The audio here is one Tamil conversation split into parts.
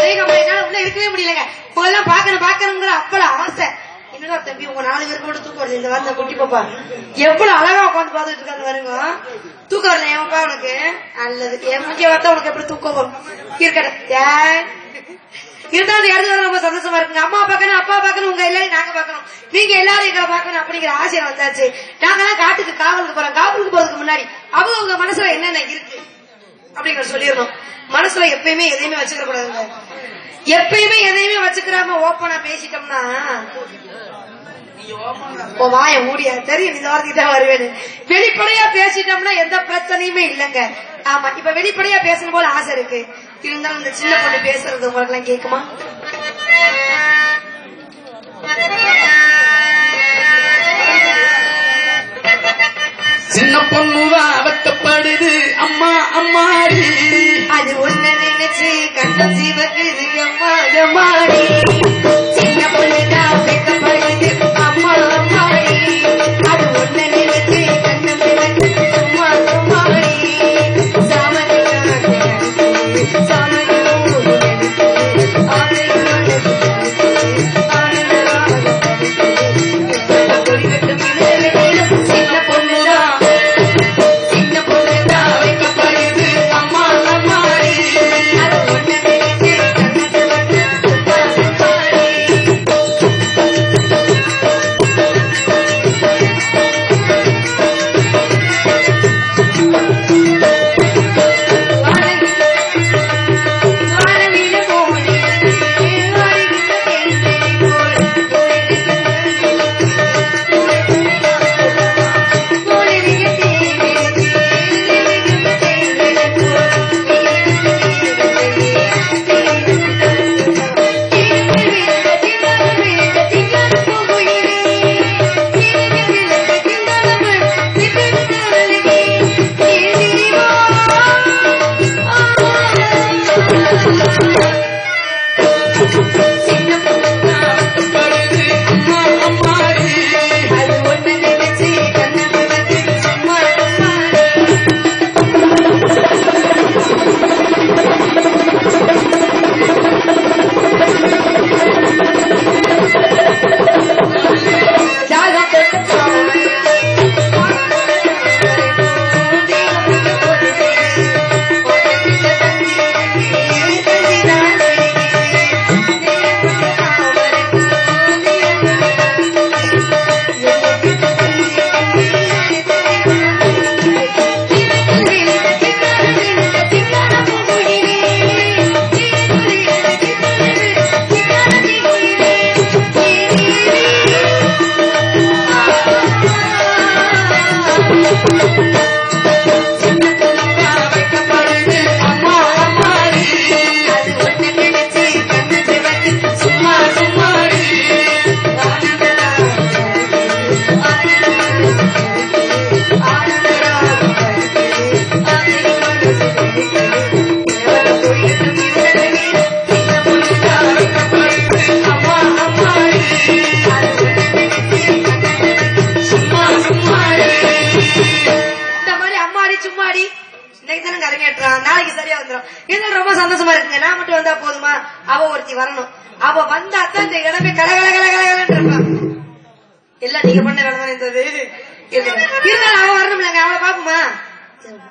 அடேங்கப்பா, என்னால உள்ள இருக்கவே முடியலங்க. உங்களெல்லாம் பாக்கணும் பாக்கணுங்கிற அப்பல ஆசை. என்னடா தம்பி உங்க நாலு பேருக்கு மட்டும் தூக்கம் வருது இந்த வார்த்தை குட்டி பாப்பா. எவ்வளவு அழகா உட்காந்து பாத்துட்டு இருக்காங்க பாருங்க. தூக்கம் வரல ஏன்ப்பா உனக்கு? நல்லது என் முக்கிய வார்த்தை உனக்கு எப்படி தூக்கம் வரும்? இருக்கட்டும். ஏன் இருந்தாலும் இடத்துல வர ரொம்ப சந்தோஷமா இருக்குங்க. அம்மா பார்க்கணும் அப்பா பாக்கணும் உங்க எல்லாரும் நாங்க பாக்கணும் நீங்க எல்லாரும் எங்களை பார்க்கணும் அப்படிங்கிற ஆசை வந்தாச்சு. நாங்கெல்லாம் காட்டுக்கு காவலுக்கு போறோம். காவலுக்கு போறதுக்கு முன்னாடி அவங்க உங்க மனசுல என்னென்ன இருக்கு? அப்படிங்கிற சொல்லிடணும். மனசுல எப்பயுமே எதையுமே வச்சுக்க கூடாதுங்க எப்பயுமே எதையுமே வச்சுக்கிறாம ஓப்பனா பேசிட்டோம்னா வாய மூடியா தெரியும் இந்த வாரத்துக்கு தான் வருவேன்னு. வெளிப்படையா பேசிட்டோம்னா எந்த பிரச்சனையுமே இல்லைங்க. ஆமா இப்ப வெளிப்படையா பேசணும் போல ஆசை இருக்கு. இருந்தாலும் இந்த சின்ன பொண்ணு பேசுறது உங்களுக்கு எல்லாம் கேக்குமா? சின்ன பொண்ணுவா வெக்கப்படுது அம்மா அம்மாடி அது ஒண்ணு நினைச்சு கண்ண சிவக்குது. அம்மா அம்மாடி சின்ன பொண்ணுதான் மாமே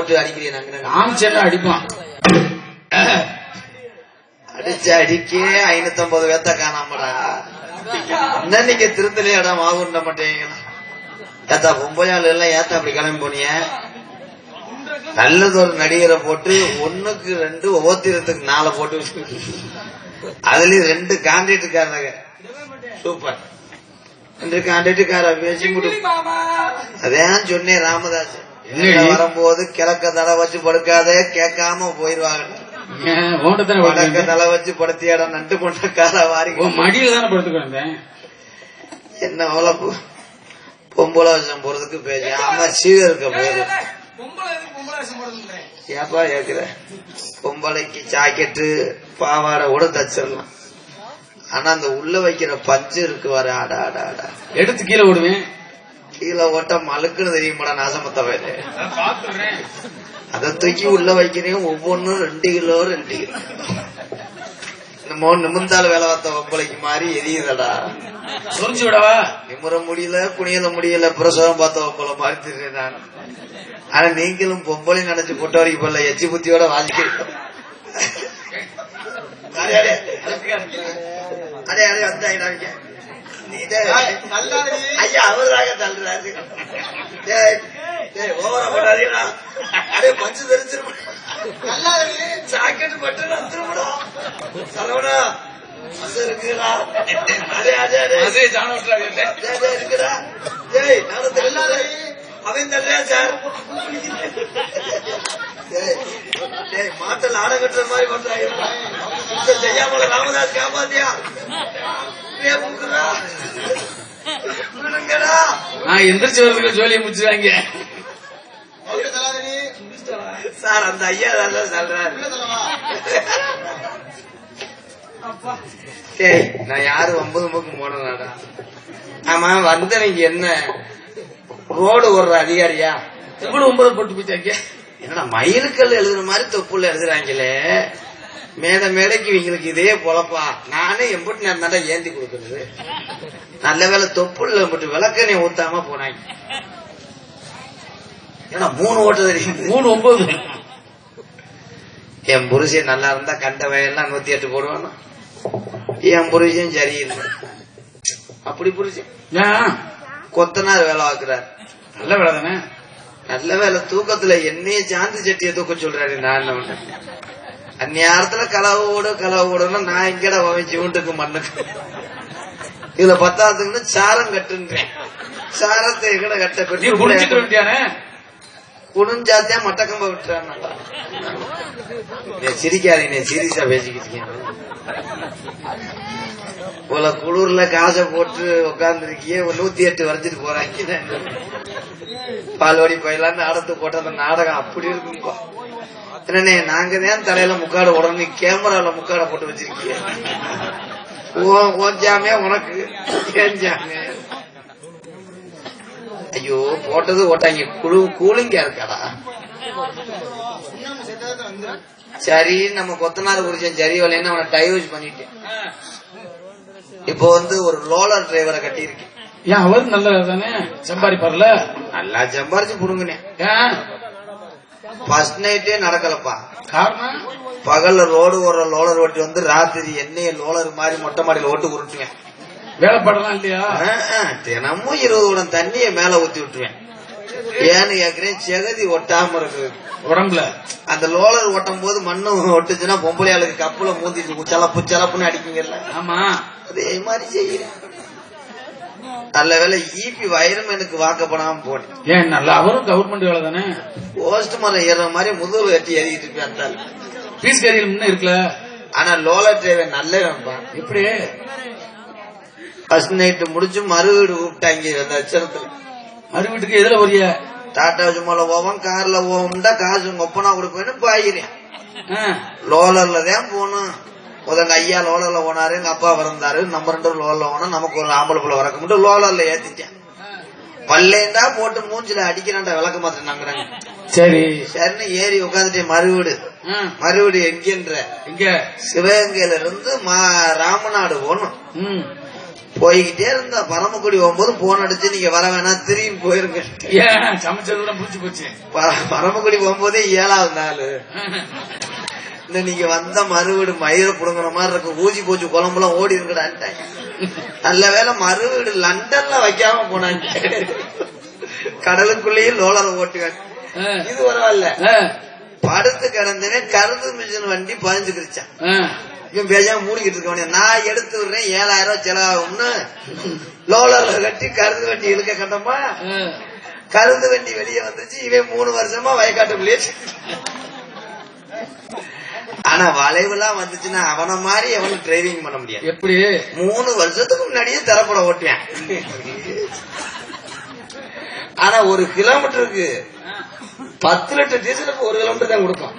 போட்டு அடிக்கிறேன் நாங்க காமிச்செல்லாம் அடிப்பான். அடிச்சு அடிக்கே ஐநூத்தம்பது பேத்த காணாமடா. என்ன நீங்க திருத்தலே இடம் ஆகுண்ட மாட்டேங்களா ஏத்தா பொம்பையாள் எல்லாம் ஏத்தா அப்படி கிளம்பி போனீங்க நல்லது ஒரு நடிகரை போட்டு ஒண்ணுக்கு ரெண்டு ஒவ்வொருத்தருக்கு நாலு போட்டு அதுலயும் ரெண்டு கான்ட்ராக்டுக்காரங்க சூப்பர் ரெண்டு கான்ட்ராக்டுக்கார பேசி முடி அதான் சொன்னேன் ராமதாஸ். வரும்போது கிழக்க தலை வச்சு படுக்காத கேட்காம போயிருவாங்க. வடக்க. தலை வச்சு படுத்தியாட நண்டு கொண்ட கார வாரி மடியில தானே படுத்துக்கிட்டு இருந்தேன். என்ன வளப்பு பொம்பளை வருஷம் போறதுக்கு பேச ஆமா சீகருக்க போயிரு ஏப்பா கேக்குற பொம்பளைக்கு ஜாக்கெட்டு பாவாடை கூட தச்சிடலாம். ஆனா அந்த உள்ள வைக்கிற பஞ்சு இருக்கு வர ஆடா ஆடா ஆடா. எடுத்து கீழே விடுவேன் கீழே ஓட்ட மழுக்குன்னு தெரியுமாடா நாசமத்த வயலு அதை தூக்கி உள்ள வைக்கிறேன் ஒவ்வொன்றும் ரெண்டு கிலோ ரெண்டு கிலோ நம்ம நிமிந்தால வேலை பார்த்த பொம்பளைக்கு மாதிரி எரியுதடா சொரிஞ்சு விடவா நிமிர முடியல குனியல முடியல பிரசவம் பார்த்த பொம்பளை மாதிரி தெரியுறேன் நான் ஆனா நீங்களும் பொம்பளை நினைச்சு பொட்ட வரைக்கும் போல எச்சி புத்தியோட வாசிக்கிறீங்க அடே, அடே. அடே அடே வந்தாங்க ஐயா அவருதாக தள்ளுறாரு டேய், டேய், ஓவரா பண்ணாதீங்கடா. அடே, பஞ்சு தெரிஞ்சிரும். ஜாக்கெட் மட்டும் நான் திரும்பணும். சரவணா, அது. டேய், டேய், இருக்குடா. டேய், நானும் தள்ளுறேன். அவன் தள்ளுறான் சார். டேய், டேய், மாட்டை லாடம் கட்டுற மாதிரி பண்றாங்க. செய்யாமல ராமதாஸ் காப்பாத்தியா. நான் எந்திரிச்சு வரதுக்கு ஜோலியை முடிச்சுவாங்க சார் அந்த ஐயா தான் சொல்றாரு. டேய் நான் யாரு ஒன்பது பக்கம் போனதாடா. ஆமா வந்தவங்க என்ன? ரோடு ஓடுற அதிகாரியா? எவ்வளவு ஒன்பது போட்டு போயிட்டாங்க என்னடா மயிலுக்கல் எழுதுற மாதிரி தொப்புள்ள எழுதுறாங்களே. மேடை மேடைக்கு இவங்களுக்கு இதே பொழப்பா. நானே எம்பிட்டு நேரம் தாண்டா ஏந்தி கொடுக்கறது. நல்ல வேலை தொப்புள்ள மட்டும் விளக்கணை ஊத்தாம போனாங்க. ஏன்னா மூணு ஓட்டு தெரியும். மூணு ஒன்பது. என் புருஷன் நல்லா இருந்தா கண்ட வயல்லாம் நூத்தி எட்டு போடுவானா? என் புருஷன் சரியில்லை. அப்படி புருஷன். ஏன்? கொத்தனார் வேலை பார்க்கிறார். நல்ல வேலை தானே? நல்ல வேலை தூக்கத்துல என்னைய சாந்தி சட்டியை தூக்க சொல்றாரு நான் என்ன பண்ணேன் அந்நேரத்துல கலவு ஓடு கலவு ஓடுன்னா நான் எங்கடா வமைச்சு வீட்டுக்கு மண்ணுக்கு இதுல பத்தாவதுக்குன்னு சாரம் கட்டுன்றேன். சாரத்தை எங்கட கட்ட வேண்டியானே குனிஞ்சாத்தியா மட்டக்கம்ப விட்டுறான் சிரிக்காதீங்க சீரியஸா பேசிக்கிட்டு. இவ்வளவு குளிர்ல காசை போட்டு உட்கார்ந்துருக்கியே நூத்தி எட்டு வரைஞ்சிட்டு போறாங்க. பால்வாடி பயிலான்னு நாடகத்தை போட்ட அந்த நாடகம் அப்படி இருக்கும்பா. என்னண்ணே நாங்க தான் தலையில முக்காடு உடனே கேமரால முக்காட போட்டு வச்சிருக்கீங்க. ஜாமியா உனக்கு ஐயோ போட்டது ஓட்டாங்க. குழு கூலிங்கா இருக்காடா? சரி நம்ம கொத்தனார் குறிச்சேன் சரி வரலன்னு அவனை டைவர்ஸ் பண்ணிட்டேன். இப்போ வந்து ஒரு ரோலர் டிரைவரை கட்டியிருக்கேன். ஏன் அவர் நல்ல தானே சம்பாதிப்பார்ல நல்லா சம்பாரிச்சு புடுங்கினேன். ஃபர்ஸ்ட் நைட்டே நடக்கலப்பா. காரணம்? பகல்ல ரோடு ஓடுற லோலர் ஓட்டி வந்து ராத்திரி எண்ணெய லோலர் மாதிரி மொட்டை மாடியில ஓட்டு உருட்டுவேன் வேலைப்பாடலாம் இல்லையா? தினமும் இருபது குடம் தண்ணிய மேல ஊத்தி விட்டுருவேன். ஏன்னு கேக்குறேன் செகதி ஒட்டாம இருக்கு. உடம்புல? அந்த லோலர் ஓட்டும் போது மண்ணு ஒட்டுச்சுன்னா பொம்பளை ஆளுக்கு கப்புல மூந்தி சலப்பு சலப்புன்னு அடிக்குங்கல்ல ஆமா. அதே மாதிரி செய்யறேன். நல்ல வேலை ஈபி வயர்மேனுக்கு வாக்கப்படாம போனேன் ஏன் நல்ல அவரும் கவர்மெண்ட் வேலை தானே? போஸ்ட் மரம் ஏறுற மாதிரி முதுகு வெட்டி ஏறிட்டு இருப்பேன். பீஸ் கேரியல் முன்ன இருக்குல்ல? ஆனா லோலர் டிரைவர் நல்லவன்பா எப்படி? ஃபர்ஸ்ட் நைட்டு முடிச்சு மறு வீடு கூப்பிட்டாங்க அந்த அச்சரத்துல. மறு வீட்டுக்கு எதுல போறிய? டாடா சும்மால போவோம் கார்ல போவோம்டா காசு ஒப்பனா கொடுப்பேன்னு பாயிறேன். ஆ, லோலர்ல தான் போகணும் முதல்ல ஐயா லோலர்ல போனாரு எங்க அப்பா பிறந்தாரு. நம்ம ரெண்டு பேரும் லோலர்ல போனா நமக்கு ஒரு ஆம்பளை பிள்ளை வரக்க மட்டும் லோலர்ல ஏத்திட்டேன். பல்லேண்டா போட்டு மூஞ்சில அடிக்கிறான்டா விளக்க மாத்திரம் நாங்கிறாங்க. சரி. சரின்னு ஏறி உட்காந்துட்டு மறுவீடு. மறுவீடு எங்கன்ற? இங்க சிவகங்கையில இருந்து மா ராமநாடு போகணும். ம். போய்கிட்டே இருந்தா பரமக்குடி போகும்போது போன் அடிச்சு நீங்க வர வேணாம் திரும்பி போயிருங்க. ஏன்? சமைச்சது கூட புடிச்சு போச்சு. பரமக்குடி போகும்போதே ஏழாவது நாள். இந்த நீங்க வந்த மறுவீடு மயிரை புடுங்குற மாதிரி இருக்கு ஊசி போச்சு குழம்புலாம் ஓடி இருக்கடான்ட்டாங்க நல்ல வேளை மறுவீடு லண்டன்ல வைக்காம போனாங்க. கடலுக்குள்ளேயே லோலரை ஓட்டுவேன். இது பரவாயில்ல. படுத்து கிடந்தேனே கருது மிஷின் வண்டி பதிஞ்சுக்கிருச்சான். இவன் பேசாம மூடிக்கிட்டு இருக்கவனே நான் எடுத்து விடுறேன் ஏழாயிரம் ரூபாய் செலவாகும்னு லோலர்ல கட்டி கருது வண்டி இழுக்க கண்டமா. கருது வண்டி வெளியே வந்துச்சு இவன் மூணு வருஷமா வயக்காட்டுக்குள்ளேயே ஆனா வளைவுலாம் வந்துச்சுன்னா அவன மாதிரி அவனும் டிரைவிங் பண்ண முடியாது. எப்படி? மூணு வருஷத்துக்கு முன்னாடியே திறப்பட ஓட்டுவேன். ஆனா ஒரு கிலோமீட்டருக்கு பத்து லிட்டர் டீசலுக்கு ஒரு கிலோமீட்டர் தான் கொடுக்கும்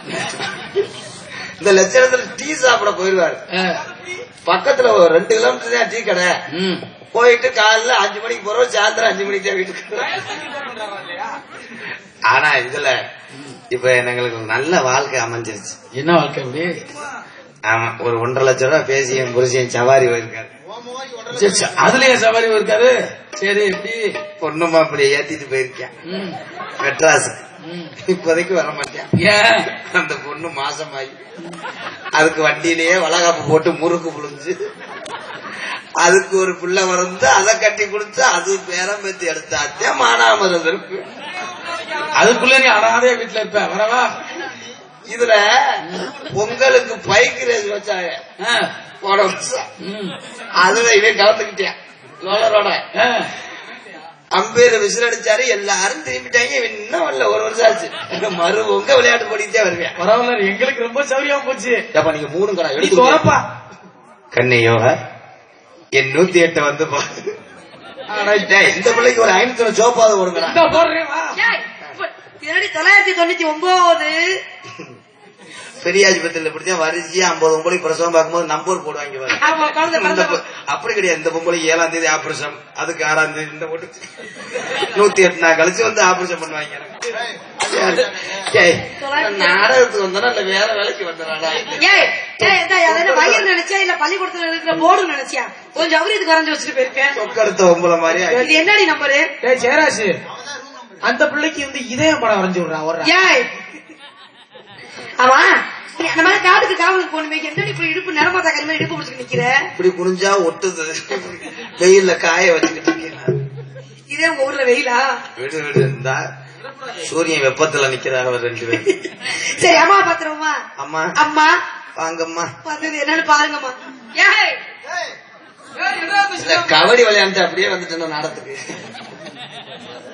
இந்த லட்சணத்துல டீ சாப்பிட போயிருவாரு. பக்கத்துல ஒரு ரெண்டு கிலோமீட்டர் தான் டீ கடை. போயிட்டு காலைல அஞ்சு மணிக்கு போறோம் சாயந்தரம் அஞ்சு மணிக்கு தான் வீட்டுக்கு ஆனா இதுல இப்ப எங்களுக்கு நல்ல வாழ்க்கை அமைஞ்சிருச்சு. என்ன வாழ்க்கை அப்படி ஆமா ஒரு ஒன்றரை லட்சம் ரூபாய் பேசி என் புருஷன் சவாரி போயிருக்காரு. அதுலயே சவாரி இருக்காரு சரி எப்படி பொண்ணுமா அப்படி ஏத்திட்டு போயிருக்கேன். ம். மெட்ராஸுக்கு ம். இப்போதைக்கு வர மாட்டேன். அந்த பொண்ணு மாசமாயி. அதுக்கு வண்டியிலேயே வளகாப்பு போட்டு முறுக்கு புழிஞ்சு அதுக்கு ஒரு பிள்ளை வந்து அதை கட்டி கொடுத்து அது பேரம் பேத்தி எடுத்தாத்தே மானாமரம் இருக்கு. அதுக்குள்ள நீ அனாதையா வீட்டுல இருப்ப. வரவா? இதுல பொங்கலுக்கு பைக் ரேஸ் வச்சாங்க. வருஷம். அதுல இவன் கலந்துக்கிட்டேன். லோலரோட. அம்பேர் விசில் அடிச்சாரு எல்லாரும் திரும்பிட்டாங்க. இவன் இன்னும் வரல ஒரு வருஷம் ஆச்சு. மறு பொங்க விளையாட்டு போட்டிக்கிட்டே வருவேன். பரவாயில்ல எங்களுக்கு ரொம்ப சௌரியமா போச்சு. ஏப்பா நீங்க மூணு கடை நீ எடுத்து கண்ணையோக என் நூத்தி எட்டு வந்து பாரு. டேய், இந்த பிள்ளைக்கு ஒரு ஐநூத்தி சோப்பாவது இந்த போடுறேன் வா ஏய், இப்ப இதனடி தொள்ளாயிரத்தி தொண்ணூத்தி ஒன்பது பெரிய ஆஸ்பத்திரியில இப்படித்தான் வரிசையா ஐம்பது பொம்பளை பிரசவம் பார்க்கும்போது நம்பர் போடுவாங்க அப்படி கிடையாது. இந்த பொம்பளை ஏழாம் தேதி ஆபரேஷன் அதுக்கு ஆறாம் தேதி இந்த போட்டு நூத்தி எட்டு நாள் கழிச்சு வந்து ஆபரேஷன் பண்ணுவாங்க. நாடகத்துக்கு வந்தானா இல்ல வேற வேலைக்கு வந்தானா நினைச்சியா இல்ல பள்ளிக்கூடத்துல இருக்கிற போர்டு நினைச்சியா? கொஞ்சம் அவரியத்துக்கு வரைஞ்சு வச்சுட்டு போயிருக்கேன். சொக்கடுத்த மாதிரி. இது என்னடி நம்பரு? சேராசு. அந்த பிள்ளைக்கு வந்து இதயம் படம் வரைஞ்சு விடுறா ஒரு ஏய். ஆமா. நீ அந்த மாதிரி காட்டுக்கு காவலுக்கு போகணுமே என்னடி இப்படி இடுப்பு நிறமாத்தா கறி மாதிரி இடுப்பு பிடிச்சிட்டு நிக்கிற? இப்படி குனிஞ்சா ஒட்டுது. வெயில்ல காய வச்சுக்கிட்டு. இதே உங்க ஊர்ல வெயிலா? விடு விடு இருந்தா சூரியன் வெப்பத்துல நிக்கிறாரு அவர் ரெண்டு பேரும். சரி அம்மா பாத்துருவோமா அம்மா. அம்மா. வாங்கம்மா. வந்தது என்னன்னு பாருங்கம்மா. ஏய். இல்ல கபடி விளையாண்டு அப்படியே வந்துட்டு இருந்தோம் நாடத்துக்கு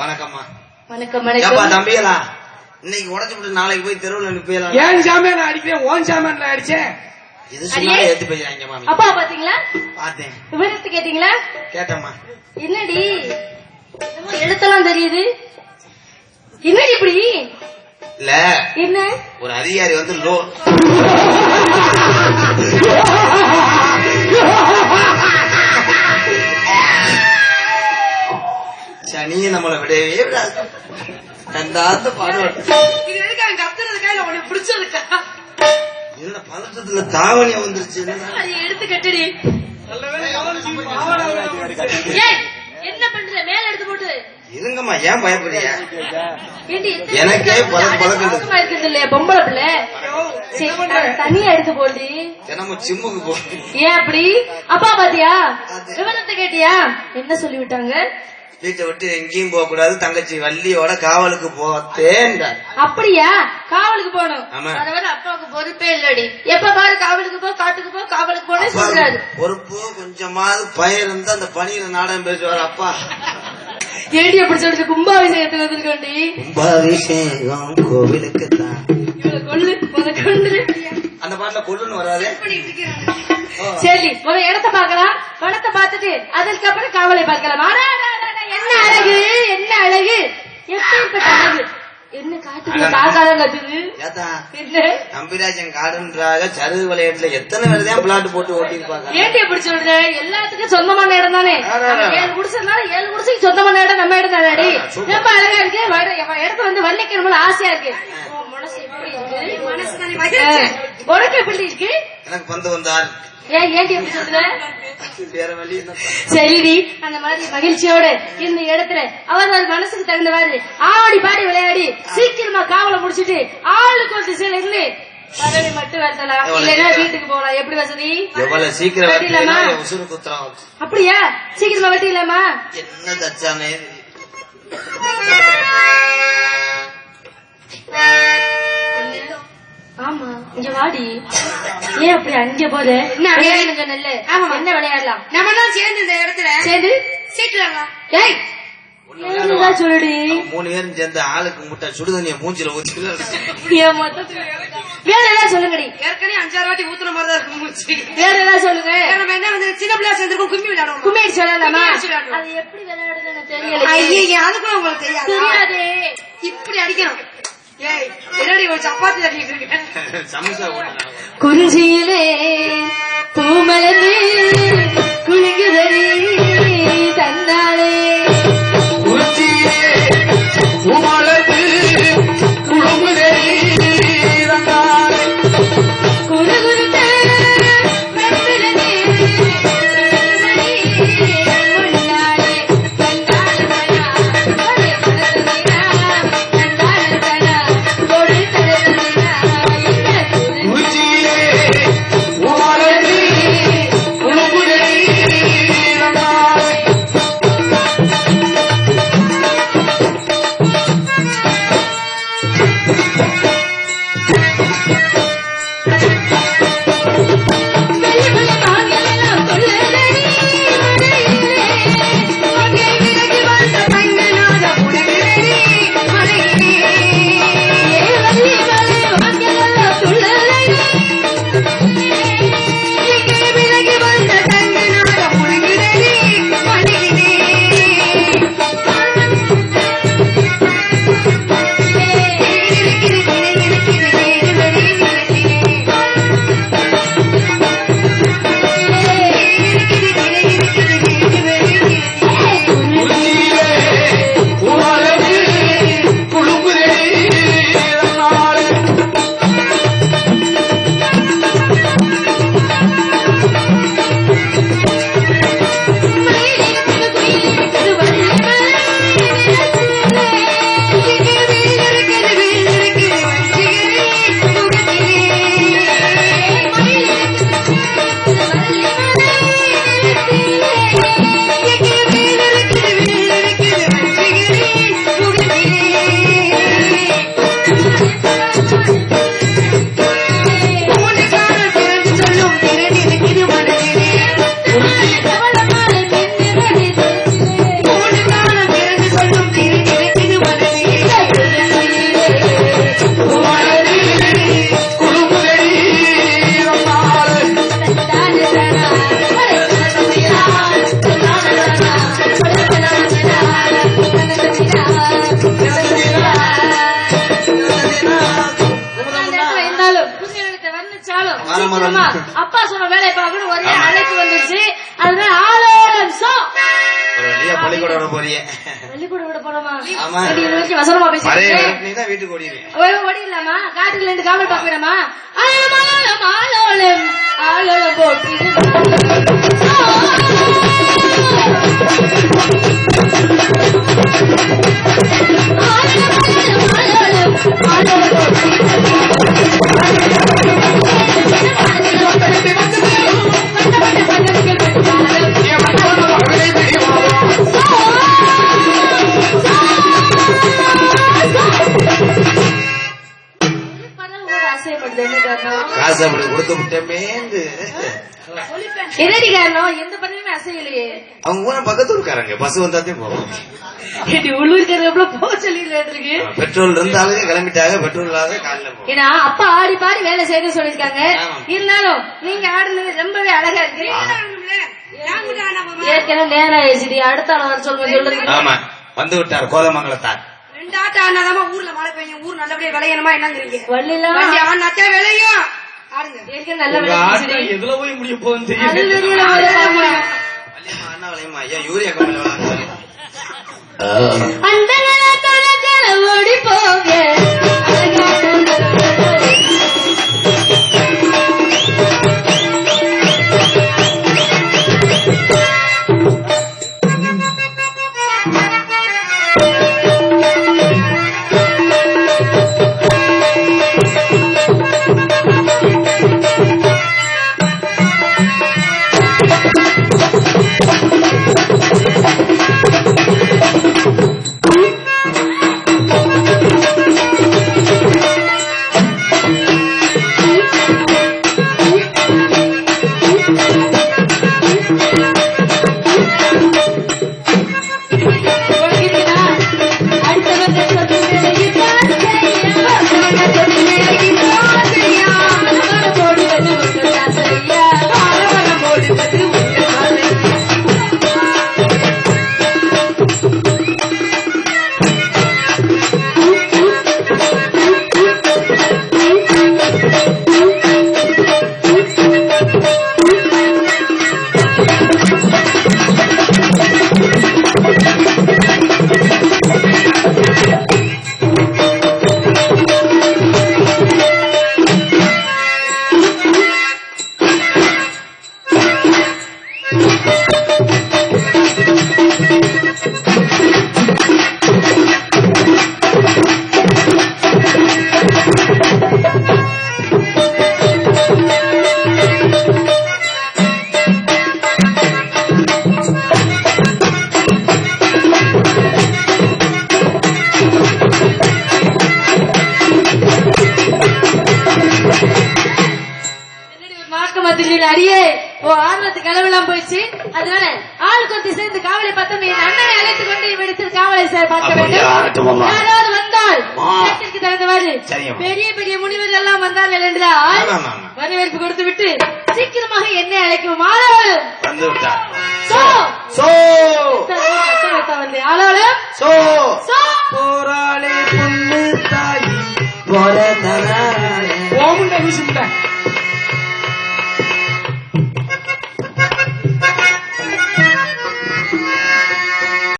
வணக்கம்மா. வணக்கம் ஏப்பா வணக்கம் தம்பிகளா இன்னைக்கு உடச்சு விட்டு நாளைக்கு போய் தெருவில் நிப்பீங்களா ஏன் சாமியார் அடிக்கிறேன் ஓன் சாமியார் அடிச்சேன் இது சொன்னாலே ஏத்து போயிடுறாங்க மாமி. அப்பா பாத்தீங்களா? பார்த்தேன். விவரத்து கேட்டீங்களா? கேட்டம்மா. என்னடி? எழுத்தெல்லாம் தெரியுது. என்னடி இப்படி? இல்ல. என்ன? ஒரு அதிகாரி வந்து லோ சனியை நம்மளை விடவே விடாது. ரெண்டாவது பாடுவாடு இது எதுக்கு அவன் கத்துறது கையில? உனக்கு பிடிச்சதுக்கா? என்ன பதட்டத்துல தாவணியா வந்துருச்சு. அதை எடுத்து கட்டுடி. ஏய், என்ன பண்ற? மேல எடுத்து போட்டு. இருங்கம்மா ஏன் பயப்படுறீங்க ஏண்டி, எத்தனை எனக்கே பேருக்கு பதக்கு பதக்குது. அவசரமா இருக்குது இல்லையா பொம்பளை பிள்ளை? சரி, அதை தனியா எடுத்து போடி தினமும் ஜிம்முக்கு போ. ஏன் அப்படி? அப்பா பாத்தியா. விவரத்தை கேட்டியா? என்ன சொல்லி விட்டாங்க? வீட்டை விட்டு எங்கேயும் போக கூடாது. தங்கச்சி வள்ளியோட காவலுக்கு போத்தேன்டார் அப்படியா? காவலுக்கு போகணும். விட அப்பாவுக்கு பொறுப்பே இல்லடி. எப்ப பாரு காவலுக்கு போ காட்டுக்கு போ காவலுக்கு போனே பொறுப்பு கொஞ்சமாவது பயிர் இருந்தா அந்த பணியில நாடகம் பேசுவார் அப்பா. ஏடி அப்படி சொல்லிட்டு கும்பாபிஷேகத்துக்கு வந்திருக்கோண்டி கும்பாபிஷேகம் கோவிலுக்கு தான் கொள்ளு கொண்டு அந்த பாட்டுல கொள்ளுன்னு வராது. சரி இடத்த பாக்கலாம் பணத்தை பார்த்துட்டு அதுக்கப்புறம் காவலை பார்க்கலாம். அடா, என்ன அழகு? என்ன அழகு? என்ன கத்துது என்ன? நம்பிராஜன் காடுன்றாக சருகு விளையாட்டுல எத்தனை பேர் தான் பிளாட் போட்டு ஓட்டிருப்பாங்க ஏன்டி எப்படி சொல்ற எல்லாத்துக்கும் சொந்தமான இடம் தானே. ஏழு குடிசைனால ஏழு குடிசைக்கு சொந்தமான இடம் நம்ம இடம் சூப்பர். ரொம்ப அழகா இருக்கு? இடத்த வந்து வள்ளிக்கணும்னு ஆசையா இருக்கு. மனசு எப்படி இருக்கு? தானே. உனக்கு எப்படி இருக்கு? எனக்கு பந்து வந்தார். ஏன் ஏன்டி வேற வழி என்னப்பா? சரிடி அந்த மாதிரி மகிழ்ச்சியோட இந்த இடத்துல அவர் மனசுக்கு தகுந்தவாறு ஆடி பாடி விளையாடி சீக்கிரமா காவலை முடிச்சிட்டு ஆளுக்கு ஒரு திசையில இருந்து பதவி மட்டும் வரலாம் இல்லைன்னா வீட்டுக்கு போகலாம். எப்படி வசதி? எவ்வளவு சீக்கிரம் உசுறு குத்துறான் அப்படியா? சீக்கிரமா என்ன தச்சானே? ஆமா இங்க வாடி. ஏன் அப்படி அங்க போது என்ன? விளையாடுங்க நெல்லு ஆமாமா. என்ன விளையாடலாம்? நம்ம தான் சேர்ந்து இந்த இடத்துல சேர்ந்து? சீட்டுலாங்களா ஏய் சொல்லுடி? மூணு பேரும் சேர்ந்து ஆளுக்கு முட்டை சுடுதண்ணிய மூஞ்சில ஊத்தி வேற ஏதாவது சொல்லுங்கடி? ஏற்கனவே அஞ்சாறு வாட்டி ஊத்துன மாதிரி தான் இருக்கு மூச்சு வேற ஏதாவது சொல்லுங்க? நம்ம என்ன வந்து சின்ன பிள்ளையா சேர்ந்துருக்கோம் கும்மி விளையாடுவோம். கும்மி அடிச்சு விளையாடலாமா கும்மி அடிச்சு விளையாடுவோம். அது எப்படி விளையாடுதுன்னு தெரியல ஐயே அதுக்குள்ள உங்களுக்கு தெரியாது. இப்படி அடிக்கணும். என்னடி ஒரு சப்பாத்தி தட்டிட்டு இருக்கேன். சமோசா போட்டு குறிஞ்சியிலே பூமலர்ந்து அப்பா சொன்ன வேலையை பார்க்கணும் ஒரே அழைப்பு வந்துருச்சு. அதனால ஆளோடம் சோ ஒரு வழியா பள்ளிக்கூடம் விட போறிய. பள்ளிக்கூடம் விட போறோமா? ஆமா. சரி, இது வரைக்கும் வசனமா மறைய பேசிட்டு நீ தான் வீட்டுக்கு ஓடிடுவேன். ஓடிடலாமா? காட்டுல இருந்து காவல் ஆளோளம் ஆளோளம் போட்டு என்ன காரணம் காசு அப்படி கொடுத்து விட்டமேந்து என்னடி காரணம்? எந்த பதவியுமே அசையலையே. அவங்க ஊன பக்கத்து ஊருக்காரங்க. பஸ் வந்தாதே போவோம். ஏடி உள்ளூர்காரங்க எவ்வளவு போக சொல்லிட்டு இருக்கு பெட்ரோல் இருந்தாலும் கிளம்பிட்டாங்க. பெட்ரோல் இல்லாத காலைல போவோம். ஏன்னா அப்பா ஆடி பாடி வேலை செய்யணும்னு சொல்லிருக்காங்க ஆமா. இருந்தாலும் நீங்க ஆடுனது ரொம்பவே அழகா இருக்கு. ஏற்கனவே நேரம் ஆயிடுச்சுடி. அடுத்த ஆள் வர சொல்லுங்க சொல்லுங்க. ஆமா. வந்து விட்டார் கோதமங்கலத்தார். ரெண்டு ஆட்டம் ஆனாதாம்மா ஊர்ல மழை பெய்யும். ஊர் நல்லபடியா விளையணுமா என்னங்கிறீங்க? வள்ளிலாம் வண்டி ஆனாத்தே விளையும். எதுல போய் முடிய அண்ணா வளையம்மா ஐயா யூரியா கம்பெனி ஓடி போக ஆர்வத்து கிளவெல்லாம் போயிடுச்சு. அதனால ஆள் கொத்தி சேர்ந்து காவலை பார்த்தோம் என் அண்ணனை அழைத்துக் கொண்டு இவ்விடத்தில் காவலை சார் பார்க்க வேண்டும். யாராவது வந்தால் தகுந்தவாறு. பெரிய பெரிய முனிவர்கள் எல்லாம் வந்தார்கள் என்றால். வரவேற்பு கொடுத்து விட்டு சீக்கிரமாக என்னை அழைக்கும் ஆளவளும் வந்து விட்டார். சோ. சோ. வந்து ஆளவளும் சோ. சோ. போராளி பொண்ணு தாயி போற தராரே. ஓமுண்ட வீசுமுட்ட